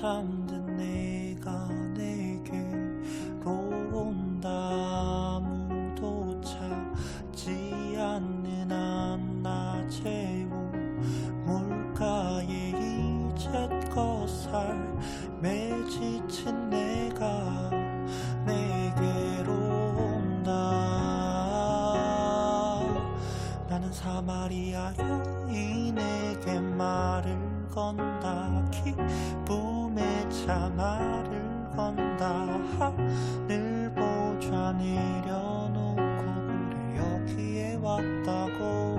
잠든 내가 내게로 온다. 아무도 찾지 않는 한낮에 물가에 이제껏 삶에 지친 내가 내게로 온다. 나는 사마리아 여인에게 말을 건다. 기쁨 의차 말을 건다 하늘 보좌 내려놓고 그래 여기에 왔다고.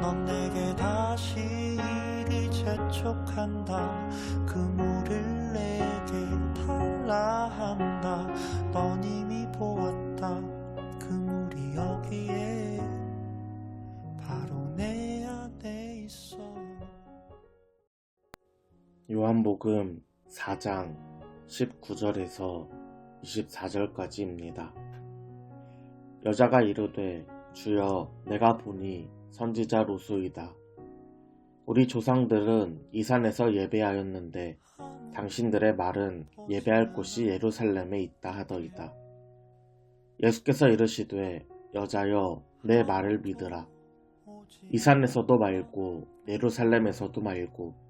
넌 내게 다시 이리 재촉한다. 그물 요한복음 4장 19절에서 24절까지입니다. 여자가 이르되 주여 내가 보니 선지자 로소이다. 우리 조상들은 이 산에서 예배하였는데 당신들의 말은 예배할 곳이 예루살렘에 있다 하더이다. 예수께서 이르시되 여자여 내 말을 믿으라. 이 산에서도 말고 예루살렘에서도 말고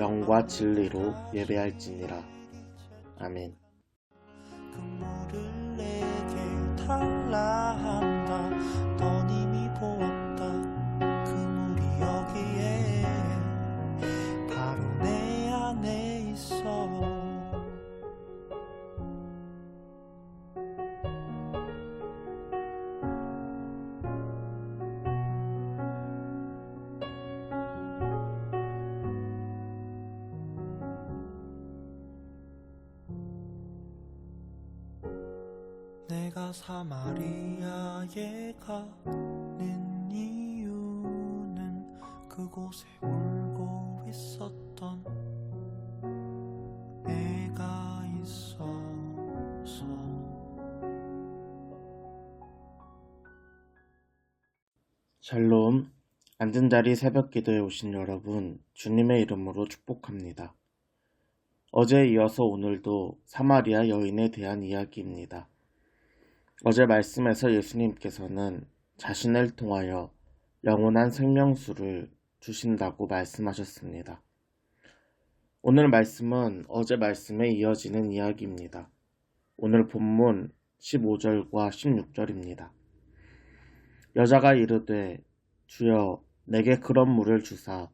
영과 진리로 예배할지니라. 아멘. 그 사마리아에 가는 이유는 그곳에 울고 있었던 내가 있어서 샬롬. 앉은 자리 새벽 기도에 오신 여러분, 주님의 이름으로 축복합니다. 어제에 이어서 오늘도 사마리아 여인에 대한 이야기입니다. 어제 말씀에서 예수님께서는 자신을 통하여 영원한 생명수를 주신다고 말씀하셨습니다. 오늘 말씀은 어제 말씀에 이어지는 이야기입니다. 오늘 본문 15절과 16절입니다. 여자가 이르되 주여 내게 그런 물을 주사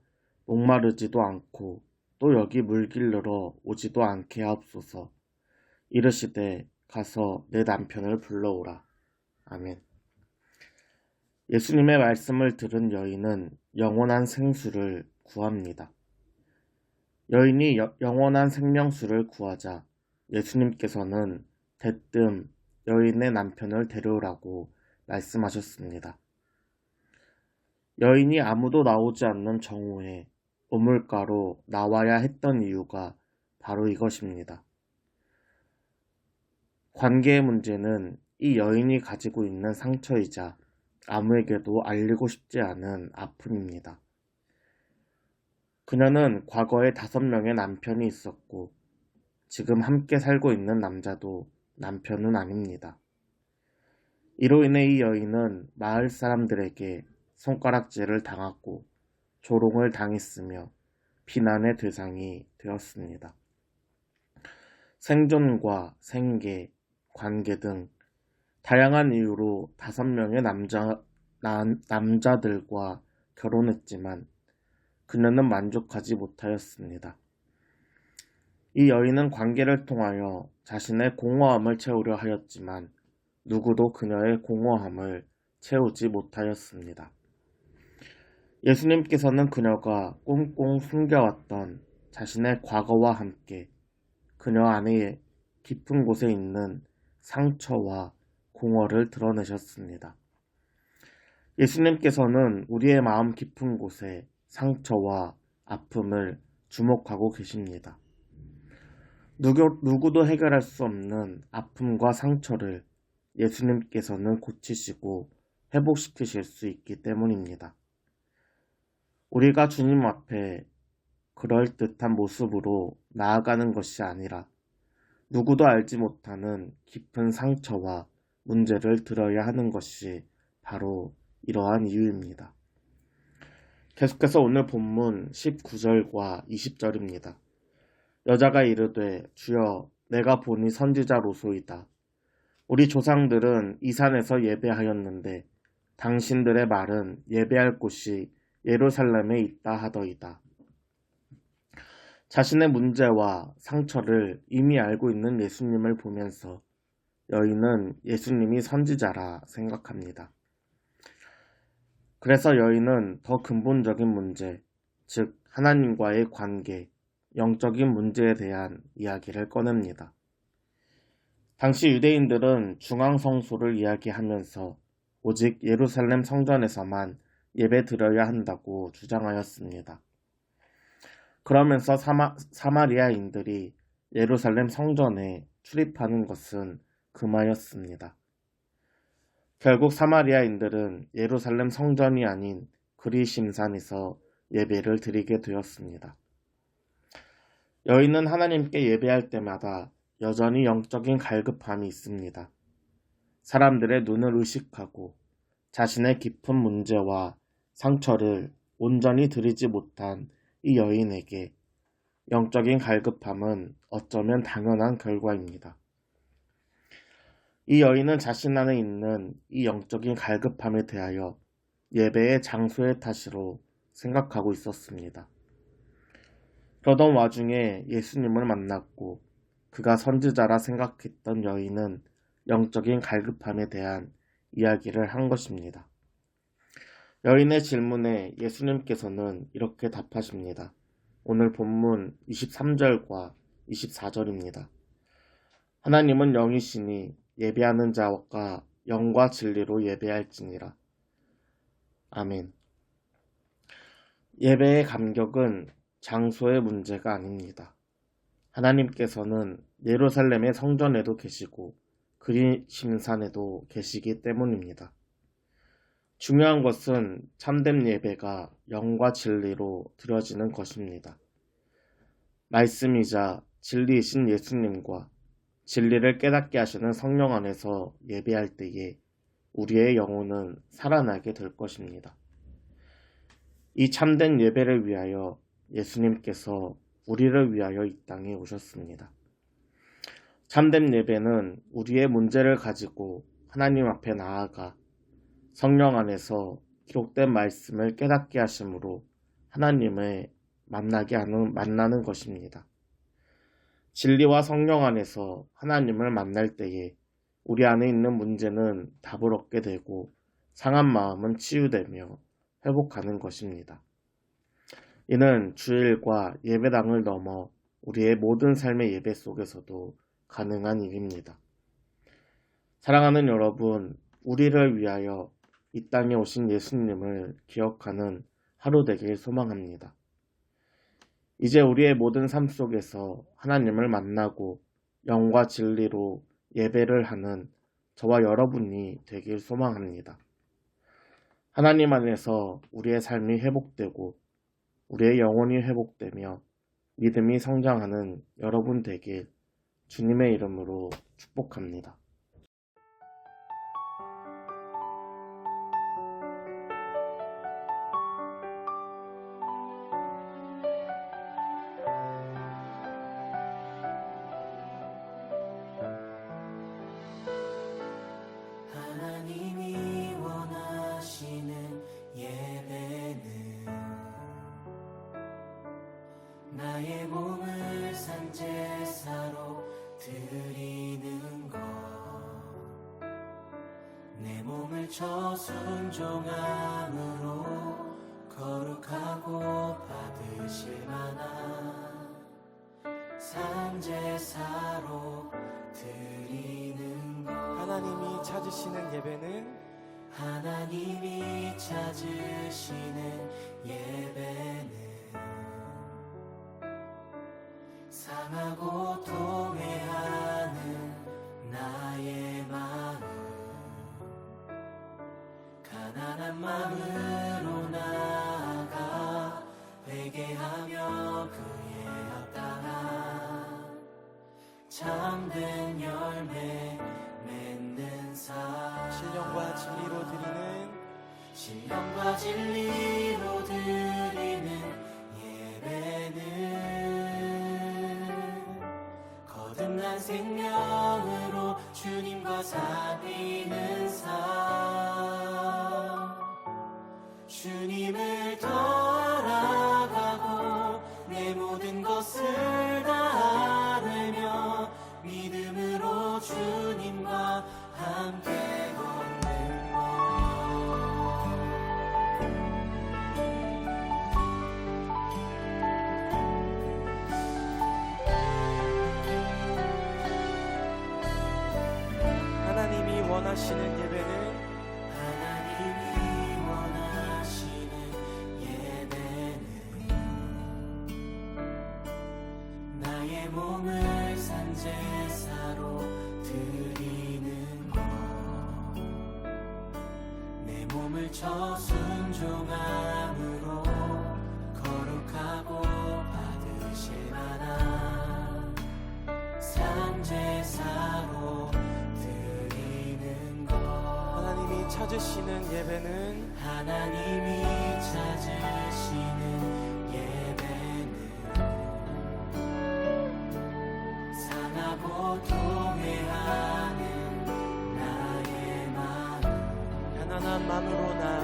목마르지도 않고 또 여기 물 길르러 오지도 않게 하옵소서. 이르시되 가서 내 남편을 불러오라. 아멘. 예수님의 말씀을 들은 여인은 영원한 생수를 구합니다. 여인이 여- 영원한 생명수를 구하자 예수님께서는 대뜸 여인의 남편을 데려오라고 말씀하셨습니다. 여인이 아무도 나오지 않는 정오에 우물가로 나와야 했던 이유가 바로 이것입니다. 관계의 문제는 이 여인이 가지고 있는 상처이자 아무에게도 알리고 싶지 않은 아픔입니다. 그녀는 과거에 다섯 명의 남편이 있었고 지금 함께 살고 있는 남자도 남편은 아닙니다. 이로 인해 이 여인은 마을 사람들에게 손가락질을 당하고 조롱을 당했으며 비난의 대상이 되었습니다. 생존과 생계, 관계 등 다양한 이유로 다섯 명의 남자, 남, 남자들과 결혼했지만 그녀는 만족하지 못하였습니다. 이 여인은 관계를 통하여 자신의 공허함을 채우려 하였지만 누구도 그녀의 공허함을 채우지 못하였습니다. 예수님께서는 그녀가 꽁꽁 숨겨왔던 자신의 과거와 함께 그녀 안에 깊은 곳에 있는 상처와 공허를 드러내셨습니다. 예수님께서는 우리의 마음 깊은 곳에 상처와 아픔을 주목하고 계십니다. 누구, 누구도 해결할 수 없는 아픔과 상처를 예수님께서는 고치시고 회복시키실 수 있기 때문입니다. 우리가 주님 앞에 그럴듯한 모습으로 나아가는 것이 아니라 누구도 알지 못하는 깊은 상처와 문제를 들어야 하는 것이 바로 이러한 이유입니다. 계속해서 오늘 본문 19절과 20절입니다. 여자가 이르되 주여 내가 보니 선지자로소이다. 우리 조상들은 이 산에서 예배하였는데 당신들의 말은 예배할 곳이 예루살렘에 있다 하더이다. 자신의 문제와 상처를 이미 알고 있는 예수님을 보면서 여인은 예수님이 선지자라 생각합니다. 그래서 여인은 더 근본적인 문제, 즉 하나님과의 관계, 영적인 문제에 대한 이야기를 꺼냅니다. 당시 유대인들은 중앙성소를 이야기하면서 오직 예루살렘 성전에서만 예배 드려야 한다고 주장하였습니다. 그러면서 사마, 사마 리아인들이 예루살렘 성전에 출입하는 것은 금하였습니다. 결국 사마리아인들은 예루살렘 성전이 아닌 그리심산에서 예배를 드리게 되었습니다. 여인은 하나님께 예배할 때마다 여전히 영적인 갈급함이 있습니다. 사람들의 눈을 의식하고 자신의 깊은 문제와 상처를 온전히 드리지 못한 이 여인에게 영적인 갈급함은 어쩌면 당연한 결과입니다. 이 여인은 자신 안에 있는 이 영적인 갈급함에 대하여 예배의 장소의 탓으로 생각하고 있었습니다. 그러던 와중에 예수님을 만났고 그가 선지자라 생각했던 여인은 영적인 갈급함에 대한 이야기를 한 것입니다. 여인의 질문에 예수님께서는 이렇게 답하십니다. 오늘 본문 23절과 24절입니다. 하나님은 영이시니 예배하는 자와 영과 진리로 예배할지니라. 아멘. 예배의 감격은 장소의 문제가 아닙니다. 하나님께서는 예루살렘의 성전에도 계시고 그리 심산에도 계시기 때문입니다. 중요한 것은 참된 예배가 영과 진리로 드려지는 것입니다. 말씀이자 진리이신 예수님과 진리를 깨닫게 하시는 성령 안에서 예배할 때에 우리의 영혼은 살아나게 될 것입니다. 이 참된 예배를 위하여 예수님께서 우리를 위하여 이 땅에 오셨습니다. 참된 예배는 우리의 문제를 가지고 하나님 앞에 나아가 성령 안에서 기록된 말씀을 깨닫게 하심으로 하나님을 만나게 하는 만나는 것입니다. 진리와 성령 안에서 하나님을 만날 때에 우리 안에 있는 문제는 답을 얻게 되고 상한 마음은 치유되며 회복하는 것입니다. 이는 주일과 예배당을 넘어 우리의 모든 삶의 예배 속에서도 가능한 일입니다. 사랑하는 여러분, 우리를 위하여 이 땅에 오신 예수님을 기억하는 하루 되길 소망합니다. 이제 우리의 모든 삶 속에서 하나님을 만나고 영과 진리로 예배를 하는 저와 여러분이 되길 소망합니다. 하나님 안에서 우리의 삶이 회복되고 우리의 영혼이 회복되며 믿음이 성장하는 여러분 되길 주님의 이름으로 축복합니다. 저 순종함으로 거룩하고 받으실 만한 산제사로 드리는 것. 하나님이 찾으시는 예배는 하나님이 찾으시는 예배는 상하고 통해하는 나의 편안한 마음 나의 몸을 산제사로 드리는 것 내 몸을 저 순종함으로 거룩하고 받으실 만한 산제사로 드리는 것. 하나님이 찾으시는 예배는 하나님이 찾으시는 만으로 나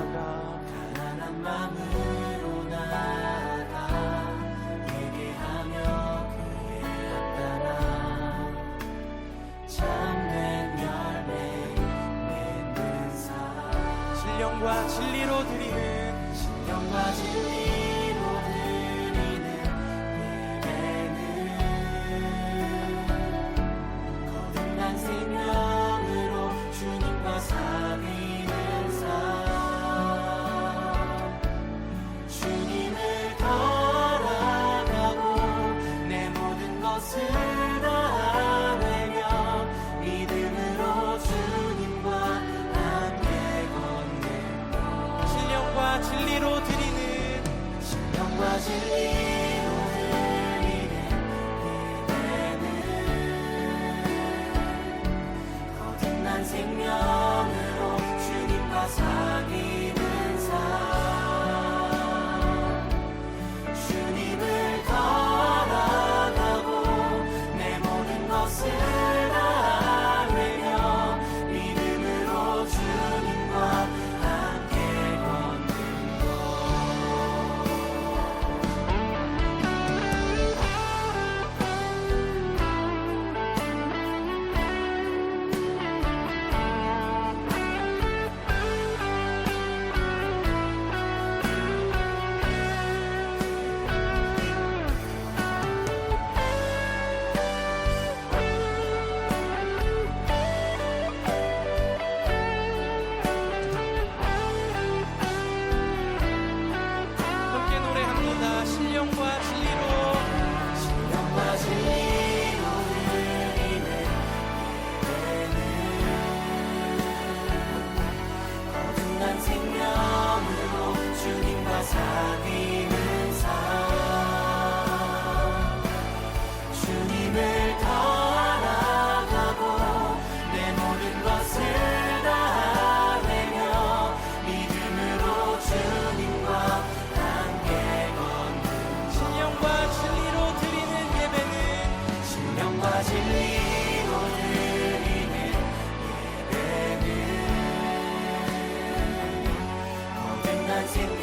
거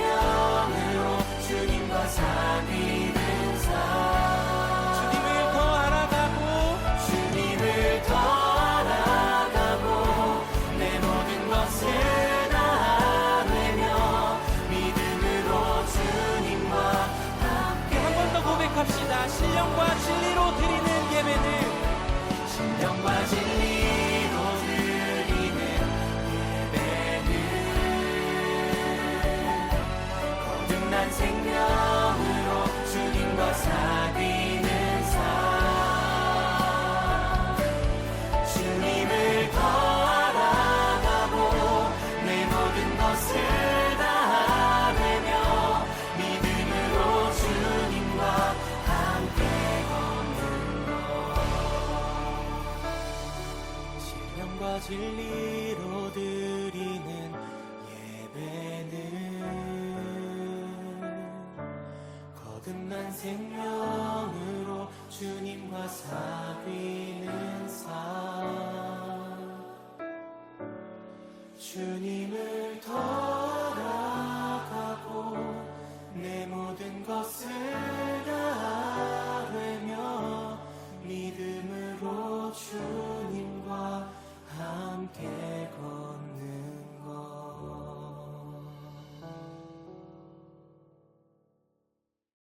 생명으로 주님과 사귀는 삶. 주님을 더 알아가고 내 모든 것을 다 내며 믿음으로 주님과 함께 신령과 진리 거듭난 생명으로 주님과 사귀는 삶. 주님